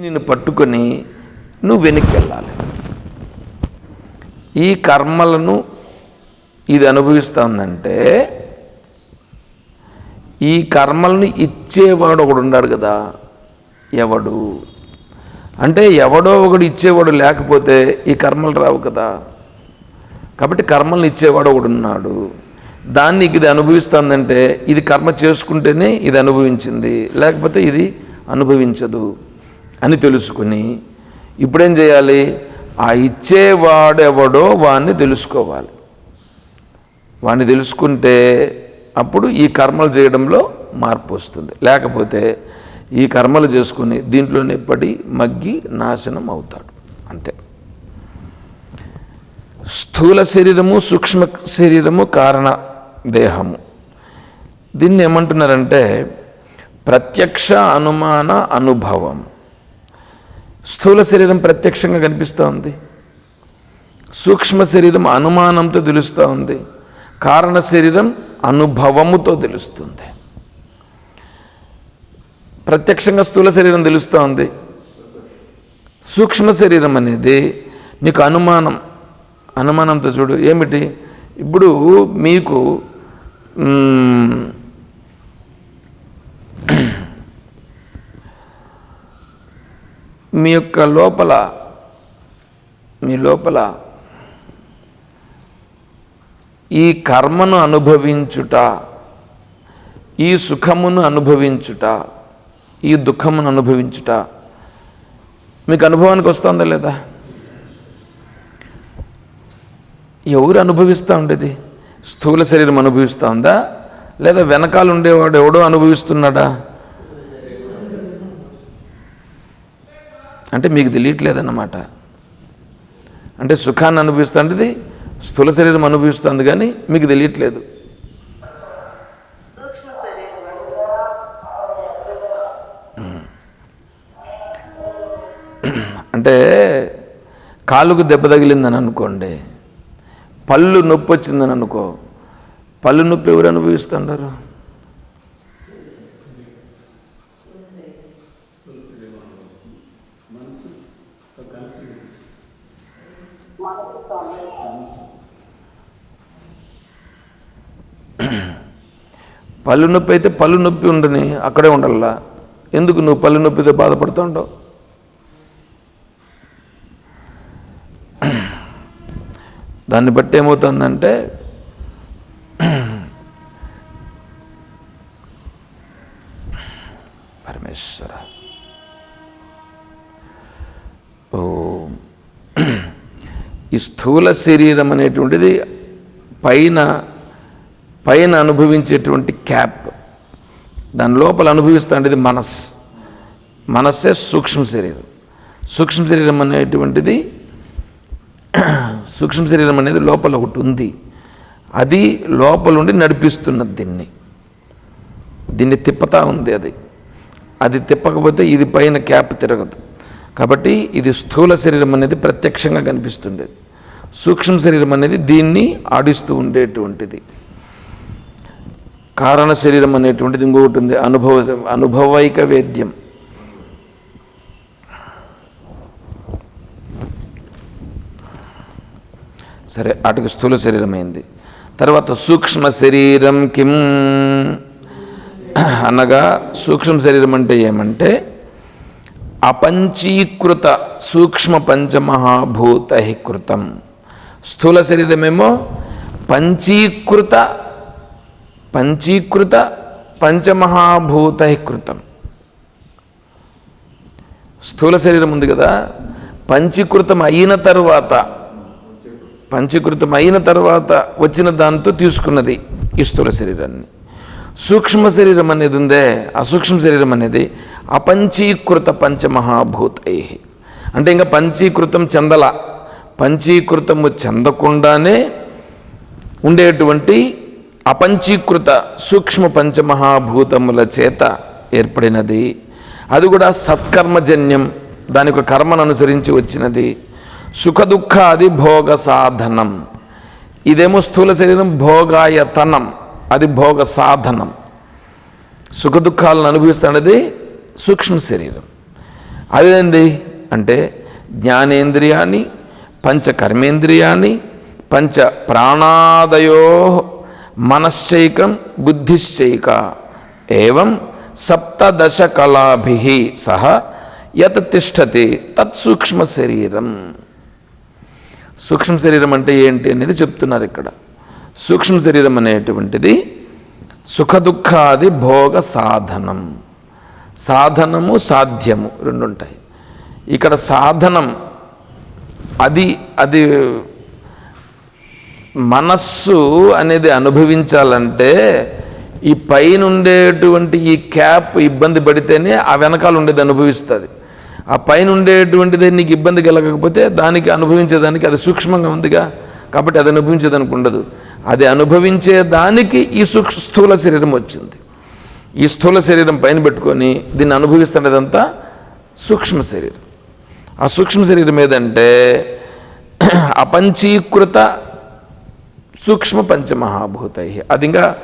నిన్ను పట్టుకొని నువ్వు వెనక్కి వెళ్ళాలి ఈ కర్మలను ఇది అనుభవిస్తుందంటే ఈ కర్మలను ఇచ్చేవాడు ఒకడు ఉన్నాడు కదా ఎవడు? అంటే ఎవడో ఒకడు ఇచ్చేవాడు లేకపోతే ఈ కర్మలు రావు కదా. కాబట్టి కర్మలను ఇచ్చేవాడు ఒకడు ఉన్నాడు. దాన్ని ఇది అనుభవిస్తుందంటే ఇది కర్మ చేసుకుంటేనే ఇది అనుభవించింది లేకపోతే ఇది అనుభవించదు. అని తెలుసుకుని ఇప్పుడేం చేయాలి? ఆ ఇచ్చేవాడెవడో వాడిని తెలుసుకోవాలి. వాడిని తెలుసుకుంటే అప్పుడు ఈ కర్మలు చేయడంలో మార్పు వస్తుంది. లేకపోతే ఈ కర్మలు చేసుకుని దీంట్లోనే పడి మగ్గి నాశనం అవుతాడు. అంతే. స్థూల శరీరము సూక్ష్మ శరీరము కారణ దేహము. దీన్ని ఏమంటున్నారంటే ప్రత్యక్ష అనుమాన అనుభవం. స్థూల శరీరం ప్రత్యక్షంగా కనిపిస్తూ ఉంది. సూక్ష్మ శరీరం అనుమానంతో తెలుస్తూ ఉంది. కారణ శరీరం అనుభవముతో తెలుస్తుంది. ప్రత్యక్షంగా స్థూల శరీరం తెలుస్తూ ఉంది. సూక్ష్మ శరీరం అనేది నీకు అనుమానం అనుమానంతో చూడు. ఏమిటి? ఇప్పుడు మీకు మీ యొక్క లోపల మీ లోపల ఈ కర్మను అనుభవించుట ఈ సుఖమును అనుభవించుట ఈ దుఃఖమును అనుభవించుట మీకు అనుభవానికి వస్తుందా లేదా? ఎవరు అనుభవిస్తూ ఉండేది? స్థూల శరీరం అనుభవిస్తూ ఉందా? లేదా వెనకాల ఉండేవాడు ఎవడో అనుభవిస్తున్నాడా? అంటే మీకు తెలియట్లేదన్నమాట. అంటే సుఖాన్ని అనుభవిస్తుంది స్థూల శరీరం అనుభవిస్తుంది కానీ మీకు తెలియట్లేదు. అంటే కాలుకు దెబ్బ తగిలిందని అనుకోండి పళ్ళు నొప్పి వచ్చిందని అనుకో పళ్ళు నొప్పి ఎవరు అనుభవిస్తుంటారు? పళ్ళు నొప్పి అయితే పళ్ళు నొప్పి ఉండని అక్కడే ఉండాలా ఎందుకు నువ్వు పళ్ళు నొప్పితో బాధపడుతూ ఉండవు దాన్ని బట్టి ఏమవుతుందంటే పరమేశ్వర. ఓ ఈ స్థూల శరీరం అనేటువంటిది పైన పైన అనుభవించేటువంటి క్యాప్. దాని లోపల అనుభవిస్తుండేది మనస్సు. మనస్సే సూక్ష్మ శరీరం. సూక్ష్మ శరీరం అనేటువంటిది సూక్ష్మ శరీరం అనేది లోపల ఒకటి ఉంది. అది లోపలుండి నడిపిస్తున్నది దీన్ని. దీన్ని తిప్పతా ఉంది అది. అది తిప్పకపోతే ఇది పైన క్యాప్ తిరగదు. కాబట్టి ఇది స్థూల శరీరం అనేది ప్రత్యక్షంగా కనిపిస్తుండేది. సూక్ష్మ శరీరం అనేది దీన్ని ఆడిస్తూ ఉండేటువంటిది. కారణ శరీరం అనేటువంటిది ఇంకొకటి ఉంది. అనుభవ అనుభవైక వేద్యం. సరే అటుకు స్థూల శరీరమైంది తర్వాత సూక్ష్మ శరీరం కిం? అనగా సూక్ష్మ శరీరం అంటే ఏమంటే అపంచీకృత సూక్ష్మ పంచమహాభూతహికృతం స్థూల శరీరమేమో పంచీకృత పంచీకృత పంచమహాభూతైకృతం స్థూల శరీరం ఉంది కదా పంచీకృతం అయిన తర్వాత పంచీకృతం అయిన తర్వాత వచ్చిన దాంతో తీసుకున్నది ఈ స్థూల శరీరాన్ని. సూక్ష్మ శరీరం అనేది ఉందే ఆ సూక్ష్మ శరీరం అనేది అపంచీకృత పంచమహాభూతై. అంటే ఇంకా పంచీకృతం చెందల పంచీకృతము చెందకుండానే ఉండేటువంటి అపంచీకృత సూక్ష్మ పంచమహాభూతముల చేత ఏర్పడినది. అది కూడా సత్కర్మజన్యం దాని యొక్క కర్మను అనుసరించి వచ్చినది. సుఖదుఖాది భోగ సాధనం ఇదేమో స్థూల శరీరం భోగాయతనం అది భోగ సాధనం సుఖదుఖాలను అనుభవిస్తున్నది సూక్ష్మ శరీరం. అదేంది? అంటే జ్ఞానేంద్రియాన్ని పంచ కర్మేంద్రియాన్ని పంచ ప్రాణాదయో మనశ్చైకం బుద్ధిశ్చైక. ఏవం సప్తదశ కళాభి సహ యత్ తిష్టతి తత్ సూక్ష్మ శరీరం సూక్ష్మ శరీరం అంటే ఏంటి అనేది చెప్తున్నారు ఇక్కడ. సూక్ష్మ శరీరం అనేటువంటిది సుఖదుఖాది భోగ సాధనం. సాధనము సాధ్యము రెండు ఉంటాయి ఇక్కడ సాధనం అది అది మనస్సు అనేది అనుభవించాలంటే ఈ పైన ఉండేటువంటి ఈ క్యాప్ ఇబ్బంది పడితేనే ఆ వెనకాల ఉండేది అనుభవిస్తుంది. ఆ పైన ఉండేటువంటిది నీకు ఇబ్బంది కలగకపోతే దానికి అనుభవించేదానికి అది సూక్ష్మంగా ఉందిగా. కాబట్టి అది అనుభవించేదానికి ఉండదు. అది అనుభవించే దానికి ఈ సూక్ష స్థూల శరీరం వచ్చింది. ఈ స్థూల శరీరం పైన పెట్టుకొని దీన్ని అనుభవిస్తున్నదంతా సూక్ష్మ శరీరం. ఆ సూక్ష్మ శరీరం ఏదంటే అపంచీకృత సూక్ష్మ పంచమహాభూతై అది ఇంకా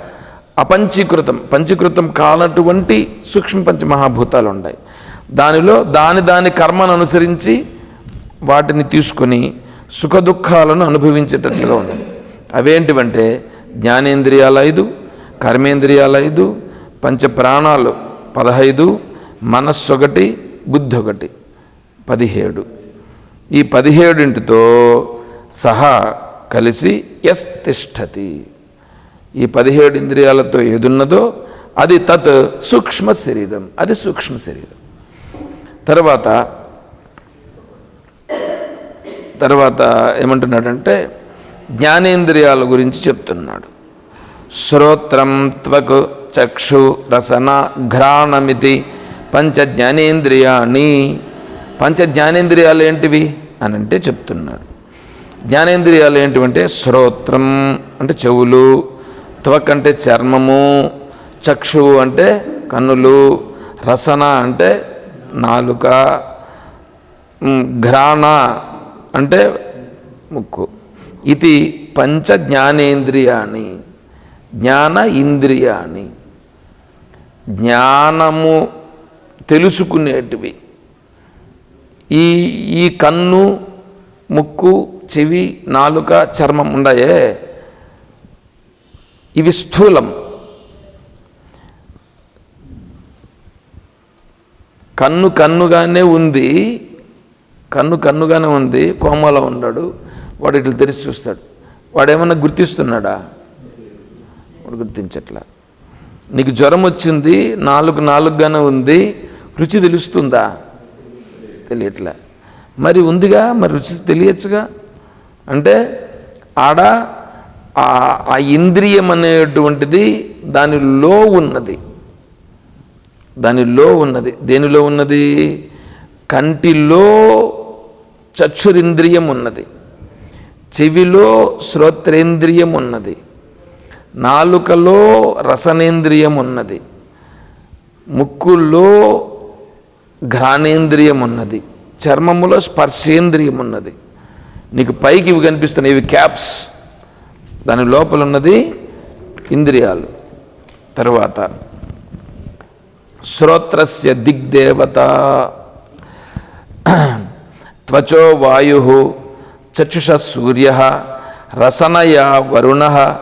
అపంచీకృతం పంచీకృతం కానటువంటి సూక్ష్మ పంచమహాభూతాలు ఉన్నాయి దానిలో దాని దాని కర్మను అనుసరించి వాటిని తీసుకొని సుఖదుఖాలను అనుభవించేటట్లుగా ఉన్నది. అవేంటివంటే జ్ఞానేంద్రియాలు ఐదు కర్మేంద్రియాలు ఐదు పంచ ప్రాణాలు పదహైదు మనస్సు ఒకటి బుద్ధి ఒకటి పదిహేడు. ఈ పదిహేడింటితో సహా కలిసి ఎస్ తిష్టతి. ఈ పదిహేడు ఇంద్రియాలతో ఏదున్నదో అది తత్ సూక్ష్మ శరీరం అది సూక్ష్మ శరీరం. తర్వాత తర్వాత ఏమంటున్నాడంటే జ్ఞానేంద్రియాల గురించి చెప్తున్నాడు. శ్రోత్రం త్వక్ చక్షు రసన ఘ్రాణమితి పంచ జ్ఞానేంద్రియాణి పంచ జ్ఞానేంద్రియాలు ఏంటివి? అని అంటే చెప్తున్నాడు. జ్ఞానేంద్రియాలు ఏంటివంటే శ్రోత్రం అంటే చెవులు త్వక్ అంటే చర్మము చక్షువు అంటే కన్నులు రసన అంటే నాలుక ఘ్రాణ అంటే ముక్కు. ఇది పంచ జ్ఞానేంద్రియాణి జ్ఞాన ఇంద్రియాణి. జ్ఞానము తెలుసుకునేటివి. ఈ ఈ కన్ను ముక్కు చెవి నాలుక చర్మం ఉన్నాయే ఇవి స్థూలం. కన్ను కన్నుగానే ఉంది. కన్ను కన్నుగానే ఉంది. కోమలో ఉన్నాడు. వాడు ఇట్లా తెరిచి చూస్తాడు. వాడు ఏమన్నా గుర్తిస్తున్నాడా? వాడు గుర్తించట్లా. నీకు జ్వరం వచ్చింది నాలుగు నాలుగుగానే ఉంది. రుచి తెలుస్తుందా? తెలియట్లే. మరి ఉందిగా? మరి రుచి తెలియచ్చుగా? అంటే ఆడ ఆ- ఇంద్రియం అనేటువంటిది దానిలో ఉన్నది. దానిలో ఉన్నది. దేనిలో ఉన్నది? కంటిలో చక్షురింద్రియం ఉన్నది. చెవిలో శ్రోత్రేంద్రియం ఉన్నది. నాలుకలో రసనేంద్రియం ఉన్నది. ముక్కులో ఘ్రాణేంద్రియం ఉన్నది. చర్మములో స్పర్శేంద్రియం ఉన్నది. నీకు పైకి ఇవి కనిపిస్తున్నాయి ఇవి క్యాప్స్. దాని లోపల ఉన్నది ఇంద్రియాలు. తరువాత శ్రోత్రస్య దిగ్దేవత త్వచో వాయు చక్షుష సూర్య రసనయా వరుణ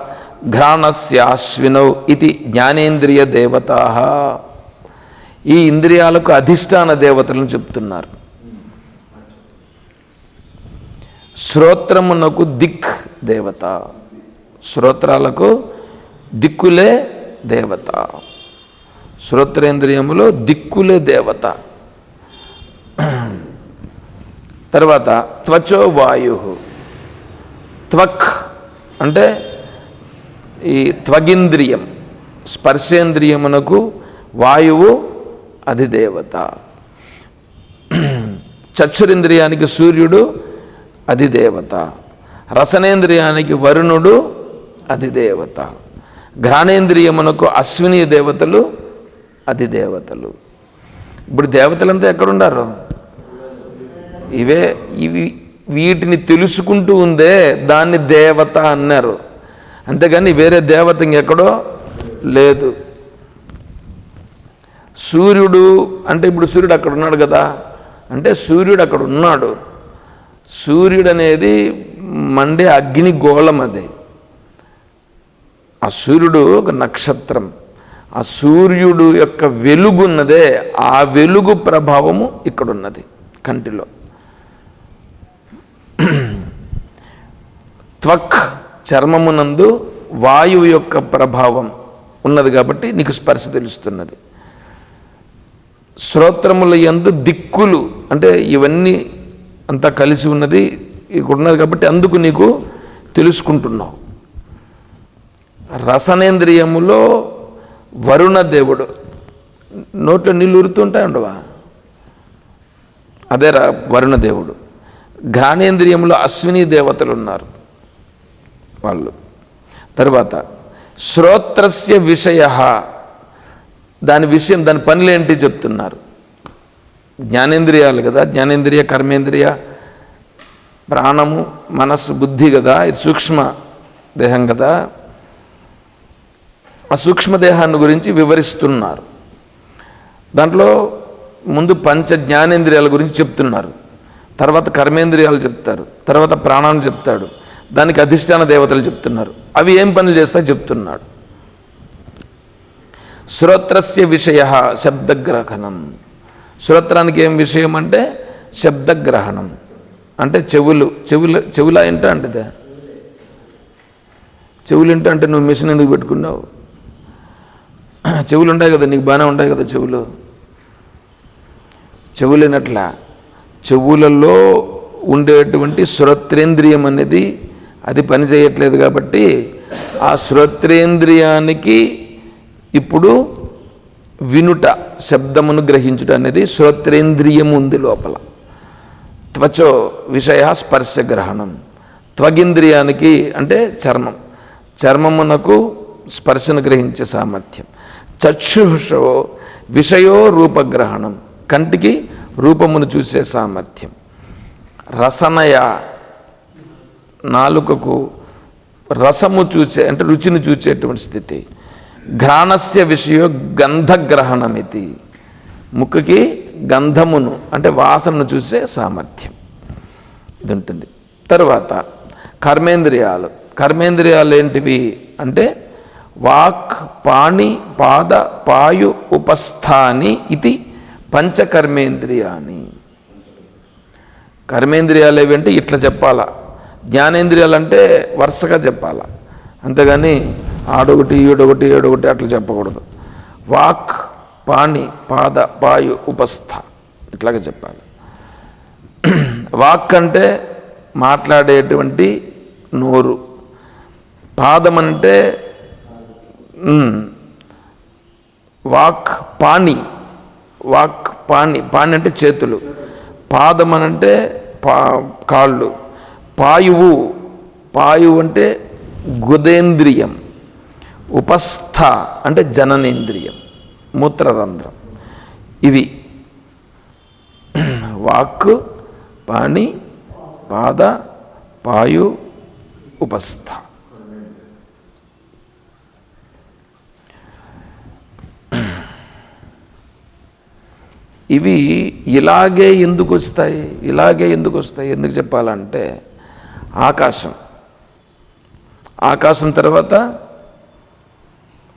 ఘ్రాణస్యాశ్వినౌ ఇది జ్ఞానేంద్రియ దేవత. ఈ ఇంద్రియాలకు అధిష్టాన దేవతలను చెప్తున్నారు. శ్రోత్రమునకు దిక్ దేవత. శ్రోత్రాలకు దిక్కులే దేవత. శ్రోత్రేంద్రియములో దిక్కులే దేవత. తర్వాత త్వచో వాయు. త్వక్ అంటే ఈ త్వగింద్రియం స్పర్శేంద్రియమునకు వాయువు అది దేవత చక్షురింద్రియానికి సూర్యుడు అది దేవత రసనేంద్రియానికి వరుణుడు అది దేవత ఘ్రాణేంద్రియమునకు అశ్విని దేవతలు అది దేవతలు ఇప్పుడు దేవతలంతా ఎక్కడున్నారు ఇవే ఇవి వీటిని తెలుసుకుంటూ ఉందే దాన్ని దేవత అన్నారు. అంతేగాని వేరే దేవత ఇంకెక్కడో లేదు. సూర్యుడు అంటే ఇప్పుడు సూర్యుడు అక్కడ ఉన్నాడు కదా? అంటే సూర్యుడు అక్కడ ఉన్నాడు. సూర్యుడు అనేది మండే అగ్ని గోళం అది. ఆ సూర్యుడు ఒక నక్షత్రం. ఆ సూర్యుడు యొక్క వెలుగున్నదే ఆ వెలుగు ప్రభావము ఇక్కడున్నది కంటిలో. త్వక్ చర్మమునందు వాయువు యొక్క ప్రభావం ఉన్నది కాబట్టి నీకు స్పర్శ తెలుస్తున్నది. శ్రోత్రముల యందు దిక్కులు అంటే ఇవన్నీ అంతా కలిసి ఉన్నది ఇక్కడ ఉన్నది కాబట్టి అందుకు నీకు తెలుసుకుంటున్నావు. రసనేంద్రియములో వరుణ దేవుడు. నోట్లో నీళ్ళు ఉరుతుంటాయి ఉండవా? అదే వరుణ దేవుడు. ఘ్రాణేంద్రియంలో అశ్విని దేవతలు ఉన్నారు వాళ్ళు. తరువాత శ్రోత్రస్య విషయ. దాని విషయం దాని పనులేంటి చెప్తున్నారు. జ్ఞానేంద్రియాలు కదా జ్ఞానేంద్రియ కర్మేంద్రియ ప్రాణము మనస్సు బుద్ధి కదా ఇది సూక్ష్మ దేహం కదా. ఆ సూక్ష్మదేహాన్ని గురించి వివరిస్తున్నారు. దాంట్లో ముందు పంచ జ్ఞానేంద్రియాల గురించి చెప్తున్నారు. తర్వాత కర్మేంద్రియాలు చెప్తారు తర్వాత ప్రాణాన్ని చెప్తాడు దానికి అధిష్టాన దేవతలు చెప్తున్నారు. అవి ఏం పనులు చేస్తాయి చెప్తున్నాడు. శ్రోత్రస్య విషయ శబ్దగ్రహణం. శ్రోత్రానికి ఏం విషయం అంటే శబ్దగ్రహణం. అంటే చెవులు చెవులు చెవులా ఏంటో అంటే చెవులు ఏంటో అంటే నువ్వు మిషన్ ఎందుకు పెట్టుకున్నావు? చెవులు ఉంటాయి కదా నీకు బాగానే ఉంటాయి కదా చెవులు? చెవులేనట్లా. చెవులలో ఉండేటువంటి శ్రోత్రేంద్రియం అనేది అది పనిచేయట్లేదు కాబట్టి ఆ శ్రోత్రేంద్రియానికి ఇప్పుడు వినుట శబ్దమును గ్రహించుట అనేది శ్రోత్రేంద్రియము ఉంది లోపల. త్వచో విషయ స్పర్శ గ్రహణం. త్వగింద్రియానికి అంటే చర్మం. చర్మమునకు స్పర్శను గ్రహించే సామర్థ్యం. చక్షుషో విషయో రూపగ్రహణం కంటికి రూపమును చూసే సామర్థ్యం. రసనయ నాలుకకు రసము చూసే అంటే రుచిని చూసేటువంటి స్థితి. ఘ్రాణస్య విషయ గంధగ్రహణమితి. ముక్కుకి గంధమును అంటే వాసనను చూసే సామర్థ్యం. ఇది ఉంటుంది. తర్వాత కర్మేంద్రియాలు. కర్మేంద్రియాలు ఏంటివి అంటే వాక్ పాణి పాద పాయు ఉపస్థాని ఇది పంచకర్మేంద్రియాని. కర్మేంద్రియాలు ఏవి అంటే ఇట్లా చెప్పాలా. జ్ఞానేంద్రియాలు అంటే వరుసగా చెప్పాలా. అంతేగాని ఆడొకటి ఈడొకటి ఏడొకటి అట్లా చెప్పకూడదు. వాక్ పాణి పాద పాయు ఉపస్థ ఇట్లాగే చెప్పాలి. వాక్ అంటే మాట్లాడేటువంటి నోరు. పాదం అంటే వాక్ పాణి వాక్ పాణి పాణి అంటే చేతులు. పాదం అని అంటే పా కాళ్ళు. పాయువు పాయువు అంటే గుదేంద్రియం. ఉపస్థ అంటే జననేంద్రియం మూత్రరంధ్రం. ఇవి వాక్కు పాణి పాద పాయు ఉపస్థ. ఇవి ఇలాగే ఎందుకు వస్తాయి? ఇలాగే ఎందుకు వస్తాయి? ఎందుకు చెప్పాలంటే ఆకాశం. ఆకాశం తర్వాత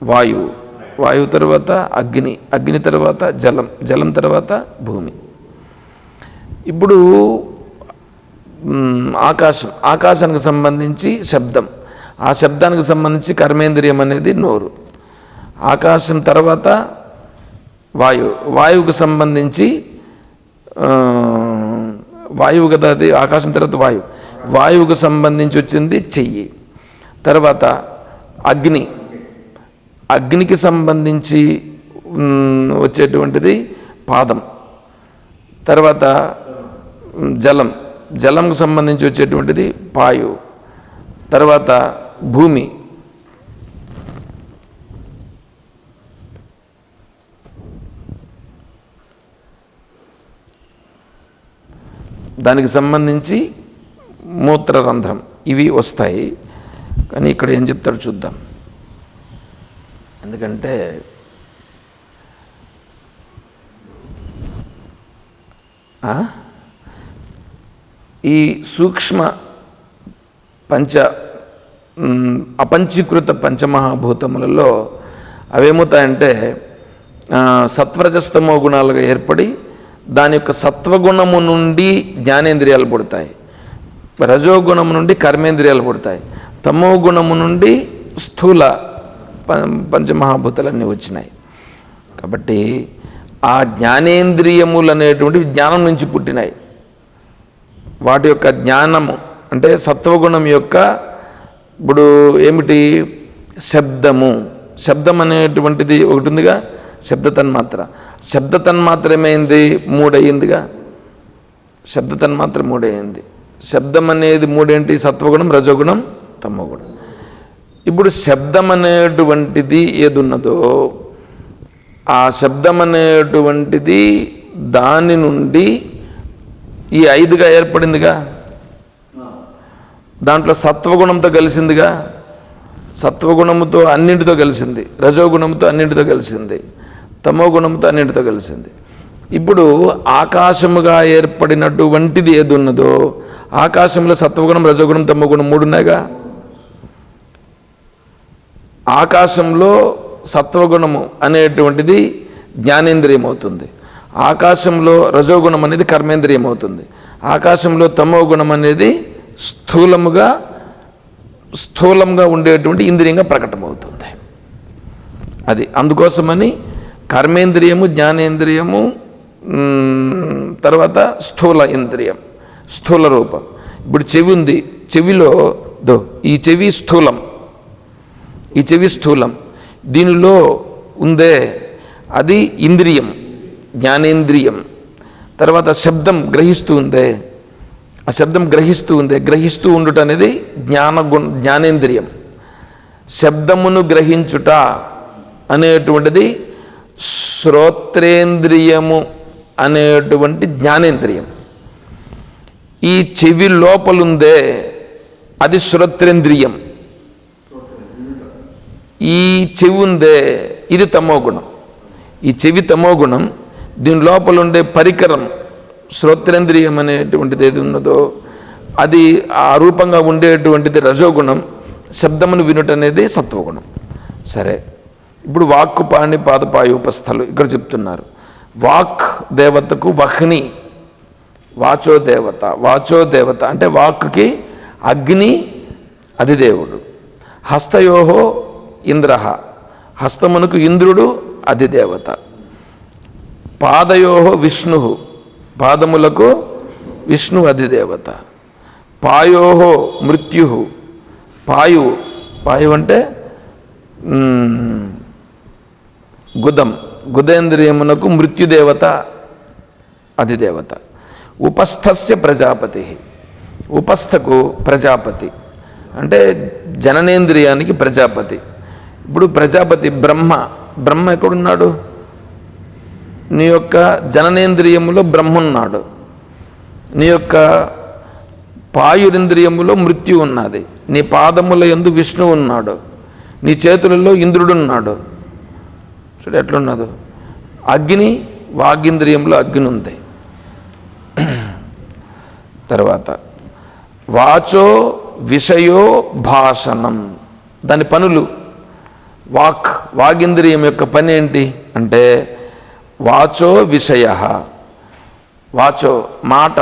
వాయువు. వాయువు తర్వాత అగ్ని అగ్ని తర్వాత జలం జలం తర్వాత భూమి. ఇప్పుడు ఆకాశం. ఆకాశానికి సంబంధించి శబ్దం. ఆ శబ్దానికి సంబంధించి కర్మేంద్రియం అనేది నోరు. ఆకాశం తర్వాత వాయువు. వాయువుకు సంబంధించి వాయువు కదా అది? ఆకాశం తర్వాత వాయువు. వాయువుకు సంబంధించి వచ్చింది చెయ్యి. తర్వాత అగ్ని. అగ్నికి సంబంధించి వచ్చేటువంటిది పాదం. తర్వాత జలం. జలంకు సంబంధించి వచ్చేటువంటిది పాయు. తర్వాత భూమి. దానికి సంబంధించి మూత్రరంధ్రం. ఇవి వస్తాయి. కానీ ఇక్కడ ఏం చెప్తాడు చూద్దాం. ఎందుకంటే ఈ సూక్ష్మ పంచ అపంచీకృత పంచమహాభూతములలో అవేమవుతాయంటే సత్వరజస్తమో గుణాలుగా ఏర్పడి దాని యొక్క సత్వగుణము నుండి జ్ఞానేంద్రియాలు పుడతాయి. రజోగుణము నుండి కర్మేంద్రియాలు పుడతాయి. తమో గుణము నుండి స్థూల పంచమహాభూతాలన్నీ వచ్చినాయి. కాబట్టి ఆ జ్ఞానేంద్రియములు అనేటువంటివి జ్ఞానం నుంచి పుట్టినాయి. వాటి యొక్క జ్ఞానము అంటే సత్వగుణం యొక్క ఇప్పుడు ఏమిటి? శబ్దము. శబ్దం అనేటువంటిది ఒకటి ఉందిగా శబ్ద తన్మాత్ర శబ్ద తన్మాత్ర ఏమైంది మూడయిందిగా. శబ్ద తన్మాత్ర మూడయింది. శబ్దం అనేది మూడేంటి? సత్వగుణం రజోగుణం తమోగుణం. ఇప్పుడు శబ్దం అనేటువంటిది ఏదున్నదో ఆ శబ్దం అనేటువంటిది దాని నుండి ఈ ఐదుగా ఏర్పడిందిగా? దాంట్లో సత్వగుణంతో కలిసిందిగా? సత్వగుణముతో అన్నింటితో కలిసింది. రజోగుణంతో అన్నింటితో కలిసింది. తమో గుణంతో అన్నింటితో కలిసింది. ఇప్పుడు ఆకాశముగా ఏర్పడినటువంటిది ఏది ఉన్నదో ఆకాశంలో సత్వగుణం రజోగుణం తమోగుణం మూడున్నాయిగా? ఆకాశంలో సత్వగుణము అనేటువంటిది జ్ఞానేంద్రియం అవుతుంది ఆకాశంలో రజోగుణం అనేది కర్మేంద్రియం అవుతుంది ఆకాశంలో తమో గుణం అనేది స్థూలముగా స్థూలంగా ఉండేటువంటి ఇంద్రియంగా ప్రకటమవుతుంది. అది అందుకోసమని కర్మేంద్రియము జ్ఞానేంద్రియము తర్వాత స్థూల ఇంద్రియం స్థూల రూపం. ఇప్పుడు చెవి ఉంది చెవిలో దో ఈ చెవి స్థూలం. ఈ చెవి స్థూలం. దీనిలో ఉందే అది ఇంద్రియం జ్ఞానేంద్రియం. తర్వాత శబ్దం గ్రహిస్తూ ఉందే. ఆ శబ్దం గ్రహిస్తూ ఉందే. గ్రహిస్తూ ఉండుట అనేది జ్ఞానగుణ జ్ఞానేంద్రియం. శబ్దమును గ్రహించుట అనేటువంటిది శ్రోత్రేంద్రియము అనేటువంటి జ్ఞానేంద్రియం. ఈ చెవి లోపలుందే అది శ్రోత్రేంద్రియం. ఈ చెవి ఉందే ఇది తమో గుణం. ఈ చెవి తమో గుణం దీని లోపల ఉండే పరికరం శ్రోత్రేంద్రియం అనేటువంటిది ఏది ఉన్నదో అది ఆ రూపంగా ఉండేటువంటిది రజోగుణం శబ్దమును వినుట అనేది సత్వగుణం. సరే ఇప్పుడు వాక్కు పాణి పాదపాయ ఉపస్థలు ఇక్కడ చెప్తున్నారు. వాక్ దేవతకు వహ్ని వాచో దేవత వాచో దేవత అంటే వాక్కి అగ్ని అది దేవుడు హస్తయోహో ఇంద్ర. హస్తమునకు ఇంద్రుడు అధిదేవత. పాదయో పాదయోహో విష్ణు. పాదములకు విష్ణు అధిదేవత. పాయోహో మృత్యు. పాయువు పాయు అంటే గుదం. గుదేంద్రియమునకు మృత్యుదేవత అధిదేవత. ఉపస్థస్య ప్రజాపతి. ఉపస్థకు ప్రజాపతి. అంటే జననేంద్రియానికి ప్రజాపతి. ఇప్పుడు ప్రజాపతి బ్రహ్మ బ్రహ్మ ఎక్కడున్నాడు? నీ యొక్క జననేంద్రియములో బ్రహ్మ ఉన్నాడు నీ యొక్క పాయురింద్రియములో మృత్యు ఉన్నది. నీ పాదముల ఎందు విష్ణు ఉన్నాడు. నీ చేతులలో ఇంద్రుడున్నాడు. చూడు ఎట్లున్నాడు అగ్ని వాగింద్రియంలో అగ్ని ఉంది తర్వాత వాచో విషయో భాషణం. దాని పనులు. వాక్ వాగింద్రియం యొక్క పని ఏంటి? అంటే వాచో విషయ వాచో మాట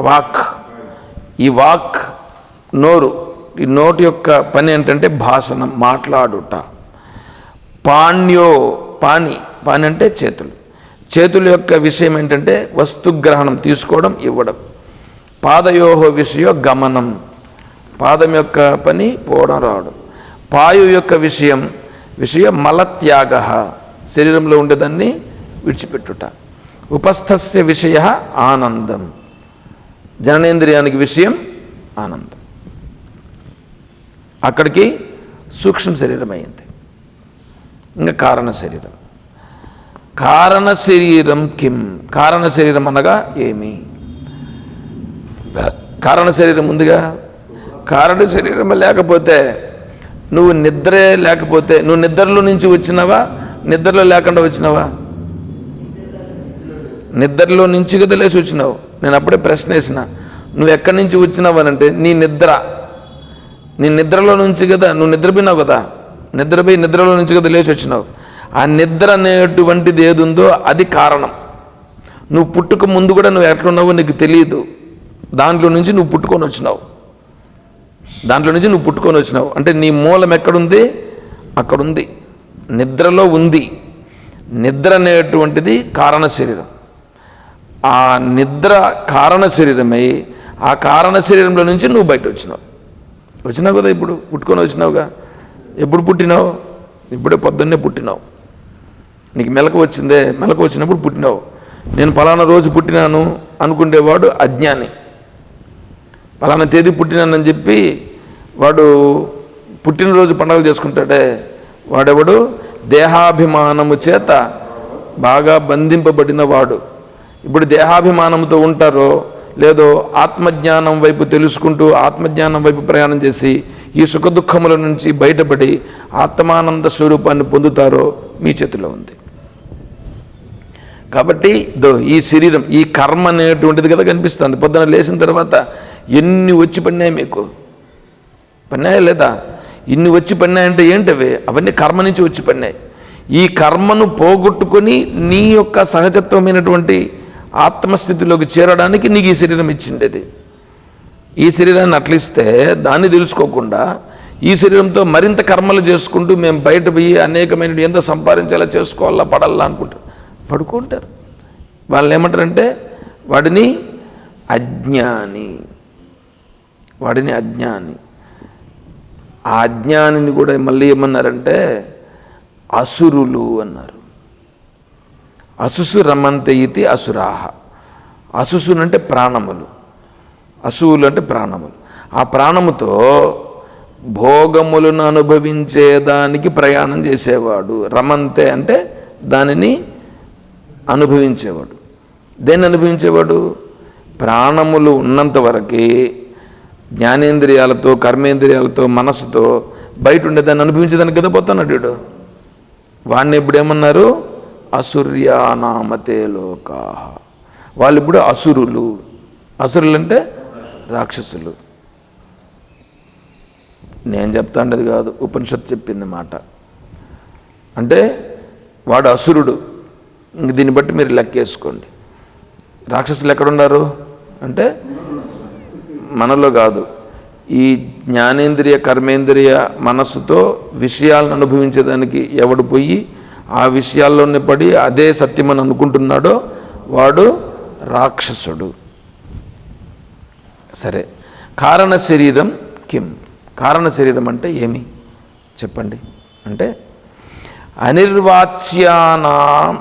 వాక్. ఈ వాక్ నోరు ఈ నోటి యొక్క పని ఏంటంటే భాషణం మాట్లాడుట. పాణ్యో పాణి పాణి అంటే చేతులు. చేతుల యొక్క విషయం ఏంటంటే వస్తుగ్రహణం తీసుకోవడం ఇవ్వడం. పాదయోహో విషయో గమనం. పాదం యొక్క పని పోవడం రావడం. పాయు యొక్క విషయం విషయం మలత్యాగ శరీరంలో ఉండేదాన్ని విడిచిపెట్టుట. ఉపస్థస్య విషయ ఆనందం. జననేంద్రియానికి విషయం ఆనందం. అక్కడికి సూక్ష్మ శరీరం అయింది ఇంకా కారణ శరీరం. కారణ శరీరం కిం? కారణ శరీరం అనగా ఏమి? కారణ శరీరం ఉందిగా? కారణ శరీరం లేకపోతే నువ్వు నిద్రే లేకపోతే నువ్వు నిద్రలో నుంచి వచ్చినావా? నిద్రలో లేకుండా వచ్చినావా? నిద్రలో నుంచి కదా లేచి వచ్చినావు. నేను అప్పుడే ప్రశ్న వేసిన. నువ్వు ఎక్కడి నుంచి వచ్చినావు అని అంటే నీ నిద్ర. నీ నిద్రలో నుంచి కదా నువ్వు నిద్రపోయినావు కదా? నిద్రపోయి నిద్రలో నుంచి కదా లేచి వచ్చినావు. ఆ నిద్ర అనేటువంటిది ఏది ఉందో అది కారణం. నువ్వు పుట్టుక ముందు కూడా నువ్వు ఎట్లున్నావో నీకు తెలియదు. దాంట్లో నుంచి నువ్వు పుట్టుకొని వచ్చినావు. దాంట్లో నుంచి నువ్వు పుట్టుకొని వచ్చినావు. అంటే నీ మూలం ఎక్కడుంది? అక్కడుంది. నిద్రలో ఉంది. నిద్ర అనేటువంటిది కారణ శరీరం. ఆ నిద్ర కారణ శరీరమై ఆ కారణ శరీరంలో నుంచి నువ్వు బయట వచ్చినావు. వచ్చినావు కదా ఇప్పుడు? పుట్టుకొని వచ్చినావుగా? ఎప్పుడు పుట్టినావు? ఇప్పుడే పొద్దున్నే పుట్టినావు. నీకు మెలకు వచ్చిందే? మెలకు వచ్చినప్పుడు పుట్టినావు. నేను పలానా రోజు పుట్టినాను అనుకునేవాడు అజ్ఞాని. పలానా తేదీ పుట్టినానని చెప్పి వాడు పుట్టినరోజు పండుగలు చేసుకుంటాడే. వాడెవడు? దేహాభిమానము చేత బాగా బంధింపబడిన వాడు. ఇప్పుడు దేహాభిమానంతో ఉంటారో లేదో ఆత్మజ్ఞానం వైపు తెలుసుకుంటూ ఆత్మజ్ఞానం వైపు ప్రయాణం చేసి ఈ సుఖదుఖముల నుంచి బయటపడి ఆత్మానంద స్వరూపాన్ని పొందుతారో మీ చేతిలో ఉంది. కాబట్టి దో ఈ శరీరం ఈ కర్మ అనేటువంటిది కదా కనిపిస్తుంది. పొద్దున లేచిన తర్వాత ఎన్ని వచ్చి పడినాయి మీకు? పడినాయా లేదా? ఇన్ని వచ్చి పడినాయంటే ఏంటవి? అవన్నీ కర్మ నుంచి వచ్చి పడినాయి. ఈ కర్మను పోగొట్టుకొని నీ యొక్క సహజత్వమైనటువంటి ఆత్మస్థితిలోకి చేరడానికి నీకు ఈ శరీరం ఇచ్చిండేది. ఈ శరీరాన్ని అట్లిస్తే దాన్ని తెలుసుకోకుండా ఈ శరీరంతో మరింత కర్మలు చేసుకుంటూ మేము బయట పోయి అనేకమైన ఎంతో సంపాదించేలా చేసుకోవాలా పడాలా అనుకుంటారు. పడుకుంటారు. వాళ్ళని ఏమంటారంటే వాడిని అజ్ఞాని. వాడిని అజ్ఞాని. ఆ అజ్ఞానిని కూడా మళ్ళీ ఏమన్నారంటే అసురులు అన్నారు. అసుసు రమంత ఇది అసురాహ. అసుసులు అంటే ప్రాణములు. అసువులు అంటే ప్రాణములు. ఆ ప్రాణముతో భోగములను అనుభవించేదానికి ప్రయాణం చేసేవాడు. రమంతే అంటే దానిని అనుభవించేవాడు. దేన్ని అనుభవించేవాడు? ప్రాణములు ఉన్నంత వరకే జ్ఞానేంద్రియాలతో కర్మేంద్రియాలతో మనసుతో బయట ఉండేదాన్ని అనుభవించేదానికి కదా పోతున్నాడు వీడు. వాడిని ఇప్పుడు ఏమన్నారు? అసుర్యానామతే లోకా వాళ్ళు ఇప్పుడు అసురులు. అసురులు అంటే రాక్షసులు. నేను చెప్తాండేది కాదు ఉపనిషత్తు చెప్పింది మాట. అంటే వాడు అసురుడు. ఇంక దీన్ని బట్టి మీరు లెక్కేసుకోండి. రాక్షసులు ఎక్కడున్నారు? అంటే మనలో కాదు. ఈ జ్ఞానేంద్రియ కర్మేంద్రియ మనస్సుతో విషయాలను అనుభవించేదానికి ఎవడు పోయి ఆ విషయాల్లోనే పడి అదే సత్యమని అనుకుంటున్నాడో వాడు రాక్షసుడు. సరే. కారణ శరీరం కిం? కారణ శరీరం అంటే ఏమి? చెప్పండి. అంటే అనిర్వాచ్యానా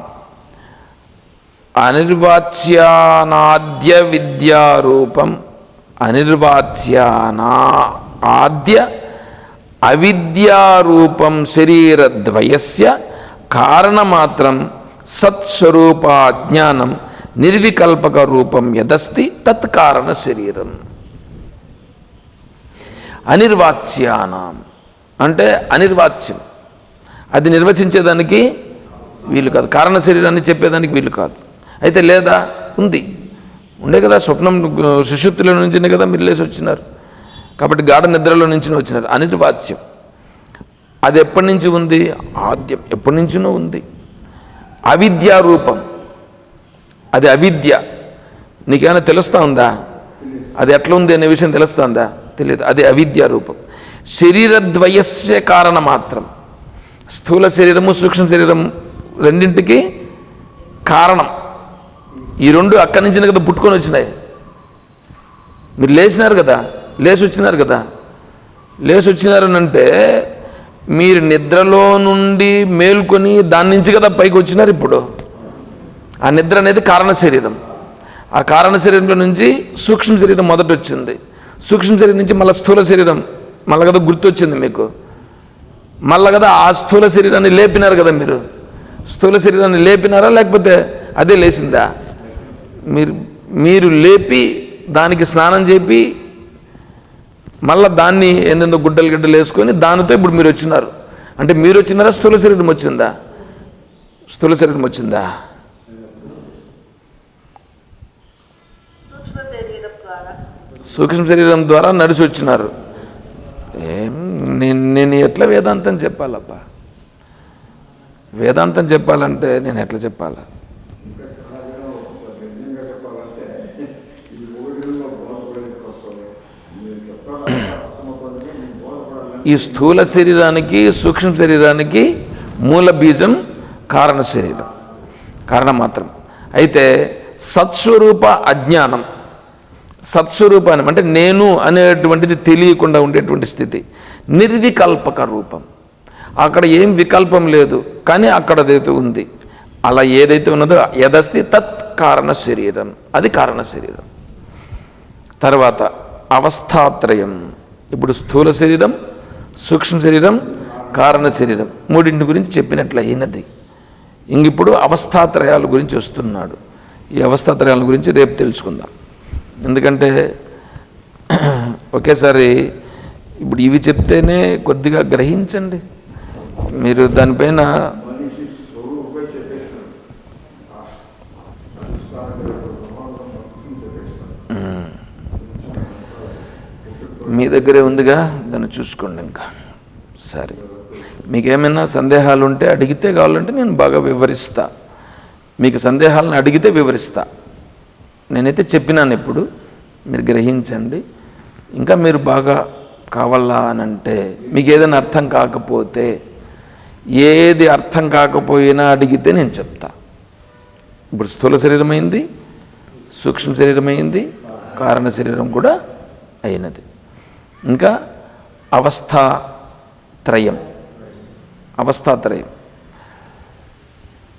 అనిర్వాచ్యానాద్య విద్యారూపం అనిర్వాచ్యానా ఆద్య అవిద్యారూపం శరీరద్వయస్య కారణమాత్రం సత్స్వరూపాజ్ఞానం నిర్వికల్పక రూపం యదస్తి తత్కారణ శరీరం అనిర్వాచ్యానం అంటే అనిర్వాచ్యం అది నిర్వచించేదానికి వీలు కాదు కారణ శరీరాన్ని చెప్పేదానికి వీలు కాదు। అయితే లేదా? ఉంది। ఉండే కదా స్వప్నం సుషుప్తిలో నుంచినే కదా మీరు లేచి వచ్చినారు. కాబట్టి గాఢ నిద్రలో నుంచి వచ్చినారు. అనిర్వాచ్యం. అది ఎప్పటి నుంచి ఉంది? ఆద్యం. ఎప్పటి నుంచినో ఉంది. అవిద్యా రూపం. అది అవిద్య. నీకేమైనా తెలుస్తా ఉందా? అది ఎట్లా ఉంది అనే విషయం తెలుస్తుందా తెలియదు. అది అవిద్యా రూపం. శరీరద్వయస్య కారణ మాత్రం. స్థూల శరీరము సూక్ష్మ శరీరం రెండింటికి కారణం. ఈ రెండు అక్కడి నుంచి కదా పుట్టుకొని వచ్చినాయి? మీరు లేచినారు కదా లేచి వచ్చినారు కదా. లేచి వచ్చినారని అంటే మీరు నిద్రలో నుండి మేల్కొని దాని నుంచి కదా పైకి వచ్చినారు ఇప్పుడు. ఆ నిద్ర అనేది కారణ శరీరం. ఆ కారణ శరీరంలో నుంచి సూక్ష్మ శరీరం మొదట వచ్చింది సూక్ష్మ శరీరం నుంచి మళ్ళీ స్థూల శరీరం మళ్ళీ కదా గుర్తొచ్చింది మీకు. మళ్ళీ కదా ఆ స్థూల శరీరాన్ని లేపినారు కదా మీరు. స్థూల శరీరాన్ని లేపినారా లేకపోతే అదే లేచిందా? మీరు మీరు లేపి దానికి స్నానం చేపి మళ్ళీ దాన్ని ఏందో గుడ్డలు గిడ్డలు వేసుకొని దానితో ఇప్పుడు మీరు వచ్చినారు. అంటే మీరు వచ్చినారా? స్థూల శరీరం వచ్చిందా? స్థూల శరీరం వచ్చిందా? సూక్ష్మ శరీరం ద్వారా నడిచి వచ్చినారు. ఏం నేను నేను ఎట్లా వేదాంతం చెప్పాలబ్బా? వేదాంతం చెప్పాలంటే నేను ఎట్లా చెప్పాలా? ఈ స్థూల శరీరానికి సూక్ష్మ శరీరానికి మూల బీజం కారణ శరీరం కారణం మాత్రం. అయితే సత్స్వరూప అజ్ఞానం సత్స్వరూపాన్ని అంటే నేను అనేటువంటిది తెలియకుండా ఉండేటువంటి స్థితి నిర్వికల్పక రూపం. అక్కడ ఏం వికల్పం లేదు కానీ అక్కడ అదైతే ఉంది. అలా ఏదైతే ఉన్నదో యదస్తి తత్ కారణ శరీరం అది కారణ శరీరం. తర్వాత అవస్థాత్రయం. ఇప్పుడు స్థూల శరీరం సూక్ష్మ శరీరం కారణ శరీరం మూడింటి గురించి చెప్పినట్లు అయినది ఇంగిప్పుడు అవస్థాత్రయాల గురించి వస్తున్నాడు. ఈ అవస్థాత్రయాల గురించి రేపు తెలుసుకుందాం. ఎందుకంటే ఒకేసారి ఇప్పుడు ఇవి చెప్తేనే కొద్దిగా గ్రహించండి. మీరు దానిపైన మీ దగ్గరే ఉందిగా? దాన్ని చూసుకోండి ఇంకా. సరే. మీకేమైనా సందేహాలు ఉంటే అడిగితే కావాలంటే నేను బాగా వివరిస్తా. మీకు సందేహాలను అడిగితే వివరిస్తా. నేనైతే చెప్పినాను ఇప్పుడు. మీరు గ్రహించండి. ఇంకా మీరు బాగా కావాలా అని అంటే మీకు ఏదైనా అర్థం కాకపోతే ఏది అర్థం కాకపోయినా అడిగితే నేను చెప్తా. ఇప్పుడు స్థూల శరీరమైంది సూక్ష్మ శరీరమైంది కారణ శరీరం కూడా అయినది. ఇంకా అవస్థాత్రయం. అవస్థాత్రయం.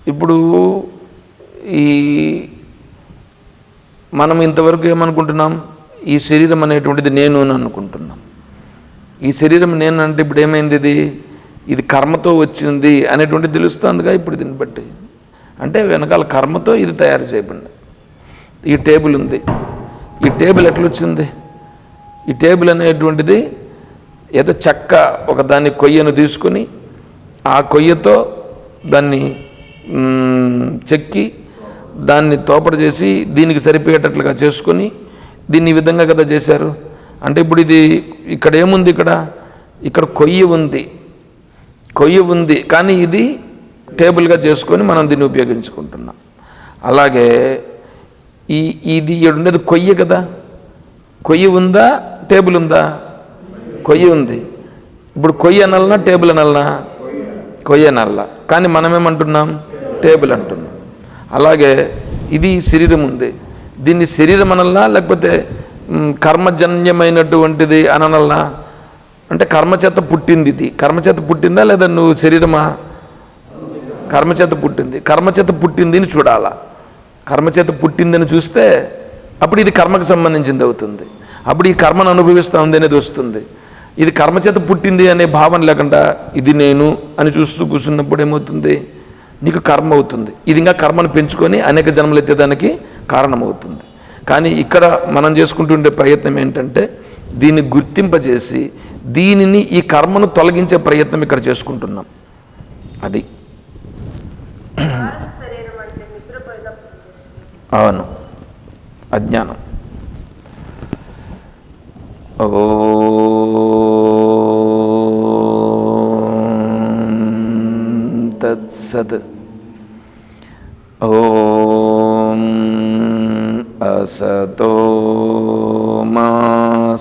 ఇప్పుడు ఈ మనం ఇంతవరకు ఏమనుకుంటున్నాం? ఈ శరీరం అనేటువంటిది నేను అని అనుకుంటున్నాం. ఈ శరీరం నేను అంటే ఇప్పుడు ఏమైంది ఇది? ఇది కర్మతో వచ్చింది అనేటువంటిది తెలుస్తుందిగా ఇప్పుడు దీన్ని బట్టి. అంటే వెనకాల కర్మతో ఇది తయారు చేయబడింది. ఈ టేబుల్ ఉంది. ఈ టేబుల్ ఎట్లా వచ్చింది ఈ టేబుల్ అనేటువంటిది ఏదో చెక్క ఒక దాన్ని కొయ్యను తీసుకొని ఆ కొయ్యతో దాన్ని చెక్కి దాన్ని తోపడ చేసి దీనికి సరిపోయేటట్లుగా చేసుకొని దీన్ని ఈ విధంగా కదా చేశారు. అంటే ఇప్పుడు ఇది ఇక్కడ ఏముంది ఇక్కడ? ఇక్కడ కొయ్య ఉంది. కొయ్య ఉంది. కానీ ఇది టేబుల్గా చేసుకొని మనం దీన్ని ఉపయోగించుకుంటున్నాం. అలాగే ఈ ఇది ఉండేది కొయ్య కదా? కొయ్య ఉందా? టేబుల్ ఉందా? కొయ్యి ఉంది. ఇప్పుడు కొయ్య అనల్నా టేబుల్ అనల్నా? కొయ్యి అనల్లా కానీ మనమేమంటున్నాం? టేబుల్ అంటున్నాం. అలాగే ఇది శరీరం ఉంది. దీన్ని శరీరం అనల్నా లేకపోతే కర్మజన్యమైనటువంటిది అననల్నా? అంటే కర్మచేత పుట్టింది ఇది. కర్మచేత పుట్టిందా లేదా నువ్వు శరీరమా? కర్మచేత పుట్టింది. కర్మచేత పుట్టింది అని చూడాలా. కర్మచేత పుట్టిందని చూస్తే అప్పుడు ఇది కర్మకు సంబంధించింది అవుతుంది. అప్పుడు ఈ కర్మను అనుభవిస్తూ ఉంది అనేది వస్తుంది. ఇది కర్మచేత పుట్టింది అనే భావన లేకుండా ఇది నేను అని చూస్తూ కూర్చున్నప్పుడు ఏమవుతుంది? నీకు కర్మ అవుతుంది. ఇది ఇంకా కర్మను పెంచుకొని అనేక జన్మలు ఎత్తేదానికి కారణమవుతుంది. కానీ ఇక్కడ మనం చేసుకుంటుండే ప్రయత్నం ఏంటంటే దీన్ని గుర్తింపజేసి దీనిని ఈ కర్మను తొలగించే ప్రయత్నం ఇక్కడ చేసుకుంటున్నాం. అది. అవును. అజ్ఞానం. ఓం తత్సత్ ఓం అసతో మా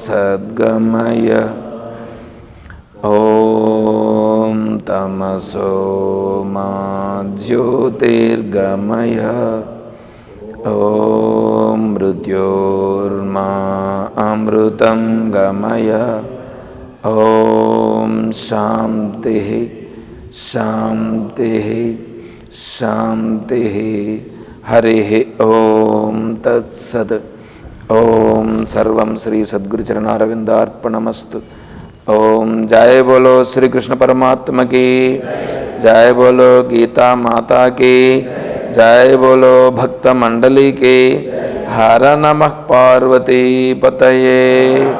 సద్గమయ ఓం తమసో మా ॐ मृद्योर्मा गमय। ओ शांति शांति शांति हरि ओम तत्सद ओम सर्व श्री सद्गुरुचरणारविन्दार्पणमस्तु। ओम जय बोलो श्री कृष्ण परमात्मा की जय बोलो गीता माता की। जय बोलो भक्त मंडली के। हर नमः पार्वती पतये।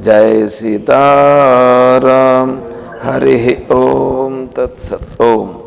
जय सीताराम। हरि ओम तत्सत। ओम।